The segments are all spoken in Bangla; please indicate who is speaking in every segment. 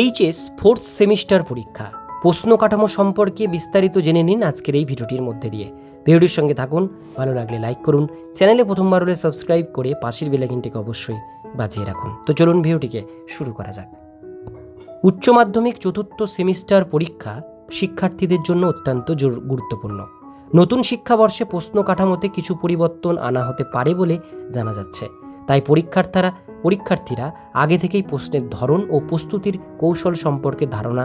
Speaker 1: এইচএস ফোর্থ সেমিস্টার পরীক্ষা। প্রশ্ন কাঠামো সম্পর্কে বিস্তারিত জেনে নিন আজকের এই ভিডিওটির মধ্যে দিয়ে। ভিডিওটির সঙ্গে থাকুন, ভালো লাগলে লাইক করুন, চ্যানেলে প্রথমবার হলে সাবস্ক্রাইব করে পাশের বেলাকিনটিকে অবশ্যই বাজিয়ে রাখুন। তো চলুন ভিডিওটিকে শুরু করা যাক। উচ্চ মাধ্যমিক চতুর্থ সেমিস্টার পরীক্ষা শিক্ষার্থীদের জন্য অত্যন্ত গুরুত্বপূর্ণ। নতুন শিক্ষাবর্ষে প্রশ্ন কাঠামোতে কিছু পরিবর্তন আনা হতে পারে বলে জানা যাচ্ছে। তাই পরীক্ষার্থীরা পরীক্ষার্থীরা আগে থেকেই প্রশ্নের ধরন ও প্রস্তুতির কৌশল সম্পর্কে ধারণা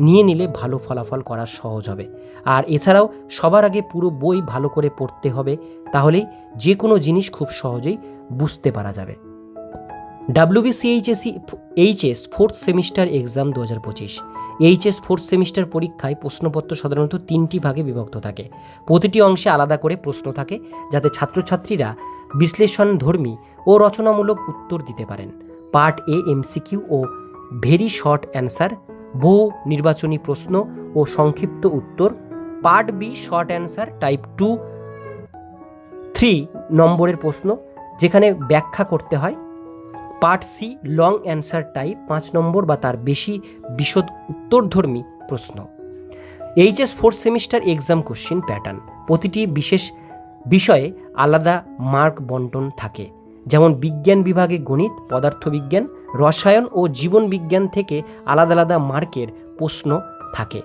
Speaker 1: নিয়ে নিলে ভালো ফলাফল করা সহজ হবে। আর এছাড়াও সবার আগে পুরো বই ভালো করে পড়তে হবে, তাহলেই যে কোনো জিনিস খুব সহজেই বুঝতে পারা যাবে। WBCHSE HS fourth semester exam দু হাজার পঁচিশ। এইচএস ফোর্থ সেমিস্টার পরীক্ষায় প্রশ্নপত্র সাধারণত তিনটি ভাগে বিভক্ত থাকে। প্রতিটি অংশে আলাদা করে প্রশ্ন থাকে, যাতে ছাত্রছাত্রীরা বিশ্লেষণধর্মী ও রচনামূলক উত্তর দিতে পারেন। পার্ট এ এমসিকিউ ও ভেরি শর্ট অ্যান্সার বহু নির্বাচনী প্রশ্ন ও সংক্ষিপ্ত উত্তর। Part B short answer type two three নম্বরের প্রশ্ন, যেখানে ব্যাখ্যা করতে হয়। Part C long answer type পাঁচ নম্বর বা তার বেশি বিশদ উত্তরধর্মী প্রশ্ন। HS fourth semester exam question pattern প্রতিটি বিশেষ বিষয়ে আলাদা মার্ক বন্টন থাকে, যেমন বিজ্ঞান বিভাগে গণিত, পদার্থবিজ্ঞান, রসায়ন ও জীবন বিজ্ঞান থেকে আলাদা আলাদা মার্কের প্রশ্ন থাকে।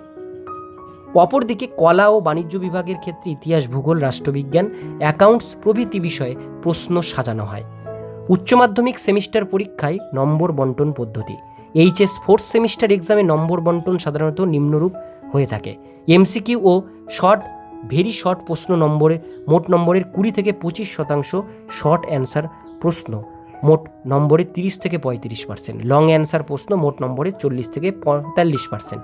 Speaker 1: অপরদিকে কলা ও বাণিজ্য বিভাগের ক্ষেত্রে ইতিহাস, ভূগোল, রাষ্ট্রবিজ্ঞান, অ্যাকাউন্টস প্রভৃতি বিষয়ে প্রশ্ন সাজানো হয়। উচ্চ মাধ্যমিক সেমিস্টার পরীক্ষায় নম্বর বন্টন পদ্ধতি, এইচএস ফোর্থ সেমিস্টার এক্সামে নম্বর বন্টন সাধারণত নিম্নরূপ হয়ে থাকে, এমসিকিউ ও শর্ট ভেরি শর্ট প্রশ্ন নম্বরে, মোট নম্বরের কুড়ি থেকে পঁচিশ শতাংশ শর্ট অ্যান্সার প্রশ্ন, মোট নম্বরে তিরিশ থেকে পঁয়ত্রিশ পার্সেন্ট, লং অ্যান্সার প্রশ্ন মোট নম্বরে চল্লিশ থেকে পঁয়তাল্লিশ পার্সেন্ট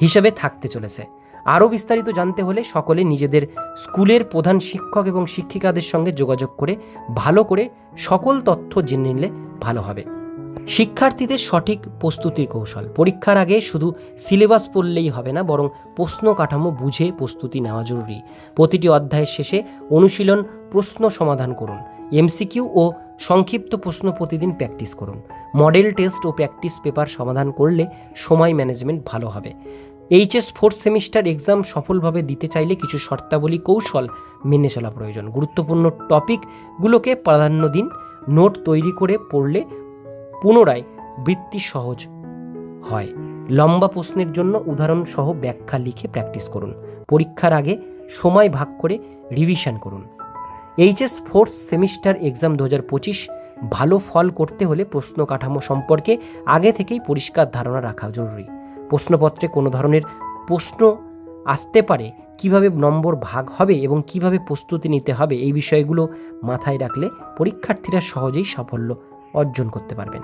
Speaker 1: হিসেবে থাকতে চলেছে। আরও বিস্তারিত জানতে হলে সকলে নিজেদের স্কুলের প্রধান শিক্ষক এবং শিক্ষিকাদের সঙ্গে যোগাযোগ করে ভালো করে সকল তথ্য জেনে নিলে ভালো হবে। শিক্ষার্থীদের সঠিক প্রস্তুতির কৌশল। পরীক্ষার আগে শুধু সিলেবাস পড়লেই হবে না, বরং প্রশ্ন কাঠামো বুঝে প্রস্তুতি নেওয়া জরুরি। প্রতিটি অধ্যায়ের শেষে অনুশীলন, প্রশ্ন সমাধান করুন এমসিকিউ ও সংক্ষিপ্ত প্রশ্ন প্রতিদিন প্র্যাকটিস করুন। মডেল টেস্ট ও প্র্যাকটিস পেপার সমাধান করলে সময় ম্যানেজমেন্ট ভালো হবে। এইচএস ফোর্থ সেমিস্টার এক্সাম সফলভাবে দিতে চাইলে কিছু শর্তাবলী কৌশল মেনে চলা প্রয়োজন। গুরুত্বপূর্ণ টপিকগুলোকে প্রাধান্য দিন। নোট তৈরি করে পড়লে পুনরায় বৃত্তি সহজ হয়। লম্বা প্রশ্নের জন্য উদাহরণ সহ ব্যাখ্যা লিখে প্র্যাকটিস করুন। পরীক্ষার আগে সময় ভাগ করে রিভিশন করুন। এইচএস ফোর্থ সেমিস্টার এক্সাম দু হাজার পঁচিশ ভালো ফল করতে হলে প্রশ্ন কাঠামো সম্পর্কে আগে থেকেই পরিষ্কার ধারণা রাখা জরুরি। প্রশ্নপত্রে কোনো ধরনের প্রশ্ন আসতে পারে, কীভাবে নম্বর ভাগ হবে এবং কীভাবে প্রস্তুতি নিতে হবে এই বিষয়গুলো মাথায় রাখলে পরীক্ষার্থীরা সহজেই সাফল্য অর্জন করতে পারবেন।